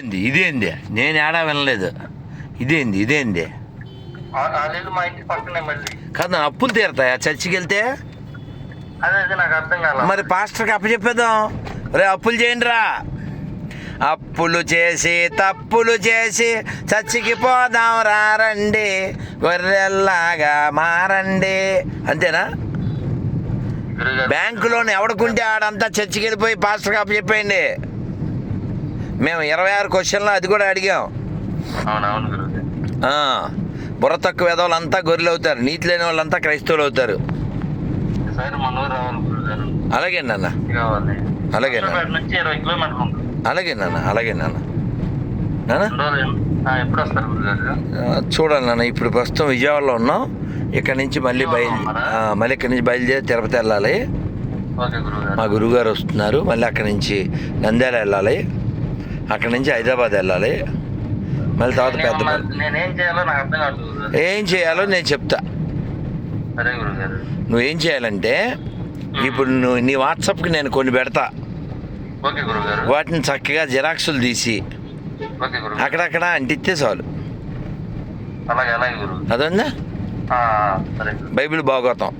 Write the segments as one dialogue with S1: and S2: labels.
S1: ఏంది ఇదేంది? నేను ఏడా వినలేదు. ఇదేంది? ఇదేంది? కాదు అప్పులు తీరతాయా? చర్చికి వెళ్తే? మరి పాస్టర్కి అప్పచెప్పేద్దాం రే అప్పులు చేయండి రా. అప్పులు చేసి తప్పులు చేసి చచ్చికి పోదాం రారండి. గొర్రెల్లాగా మారండి. అంతేనా? బ్యాంకులోని ఎవడుకుంటే ఆడంతా చర్చికి వెళ్ళిపోయి పాస్టర్కి అప్పచెప్పేయండి మేము ఇరవై ఆరు క్వశ్చన్లు అది కూడా అడిగాం. బుర్ర తక్కువ వేదవాళ్ళంతా గొర్రెలు అవుతారు నీతి లేని వాళ్ళంతా క్రైస్తవులు అవుతారు. అలాగే నాన్న. అలాగే అలాగే నాన్న అలాగే నాన్న. చూడాలి నాన్న ఇప్పుడు ప్రస్తుతం విజయవాడలో ఉన్నాం. ఇక్కడ నుంచి మళ్ళీ బయలు మళ్ళీ ఇక్కడ నుంచి బయలుదేరి తిరుపతి వెళ్ళాలి. మా గురువుగారు వస్తున్నారు. మళ్ళీ అక్కడ నుంచి నంద్యాల వెళ్ళాలి. అక్కడ నుంచి హైదరాబాద్ వెళ్ళాలి. మళ్ళీ తర్వాత పెద్ద ఏం చేయాలో నేను చెప్తా. నువ్వేం చేయాలంటే ఇప్పుడు నువ్వు నీ వాట్సాప్కి నేను కొన్ని పెడతా. వాటిని చక్కగా జిరాక్సులు తీసి అక్కడక్కడ అంటిస్తే చాలు.
S2: గురువు.
S1: బైబిల్ భాగవతం.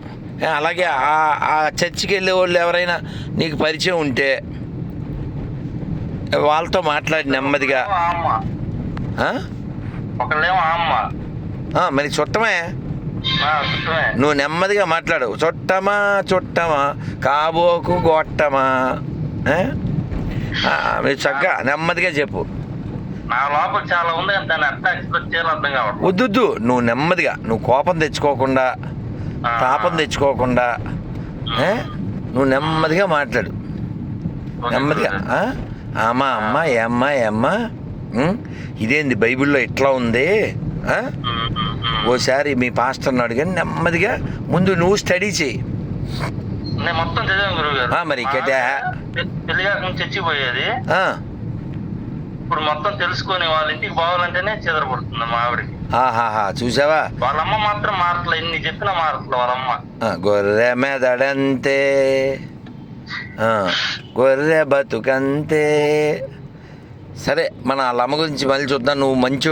S1: అలాగే ఆ చర్చికి వెళ్ళే వాళ్ళు ఎవరైనా నీకు పరిచయం ఉంటే వాళ్ళతో మాట్లాడి నెమ్మదిగా. మరి చుట్టమే? నువ్వు నెమ్మదిగా మాట్లాడు. చుట్టమా చుట్టమా? కాబోకు గొట్టమా? మీరు చక్కగా నెమ్మదిగా చెప్పు. వద్దు నువ్వు నెమ్మదిగా. నువ్వు కోపం తెచ్చుకోకుండా తాపం తెచ్చుకోకుండా? నువ్వు నెమ్మదిగా మాట్లాడు. నెమ్మదిగా అమ్మా అమ్మ ఏమ్మా ఏమ్మా ఉం? ఇదేంది బైబిల్లో ఇట్లా ఉంది. ఓసారి మీ పాస్టర్ని అడిగాను నెమ్మదిగా ముందు నువ్వు స్టడీ చేయి.
S2: మొత్తం చదివాను
S1: మరి
S2: ముందు చచ్చిపోయేది. ఇప్పుడు మొత్తం తెలుసుకొని వాళ్ళ ఇంటికి పోవాలంటేనే చెదరపడుతుంది మా ఆవిడకి.
S1: ఆహాహా చూసావా?
S2: వాళ్ళ అమ్మ మాత్రం మారట్లే ఇన్ని చెప్పినా మారట్లే వాళ్ళ అమ్మ
S1: ఆ, గొర్రె మెదడంతే. గొర్రె బతుకంతే. సరే మన అమ్మ గురించి మళ్ళీ చూద్దాం. నువ్వు మంచి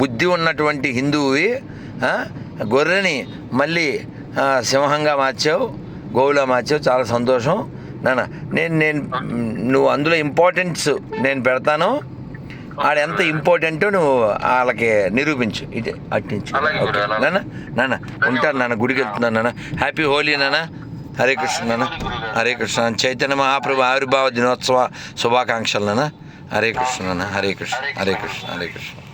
S1: బుద్ధి ఉన్నటువంటి హిందువువి గొర్రెని మళ్ళీ సింహంగా మార్చావు గోవులా మార్చావు. చాలా సంతోషం. నాన్న నేను నేను నువ్వు అందులో ఇంపార్టెన్స్ నేను పెడతాను. ఆడ ఎంత ఇంపార్టెంటో నువ్వు వాళ్ళకి నిరూపించు. ఇటే అట్టించు. నాన్న నాన్న ఉంటాను నాన్న గుడికి వెళ్తున్నాను నాన్న. హ్యాపీ హోలీ నాన్న. హరే కృష్ణ హరే కృష్ణ చైతన్య మహాప్రభు ఆవిర్భావ దినోత్సవ శుభాకాంక్షలు హరే కృష్ణ హరే కృష్ణ హరే కృష్ణ హరే కృష్ణ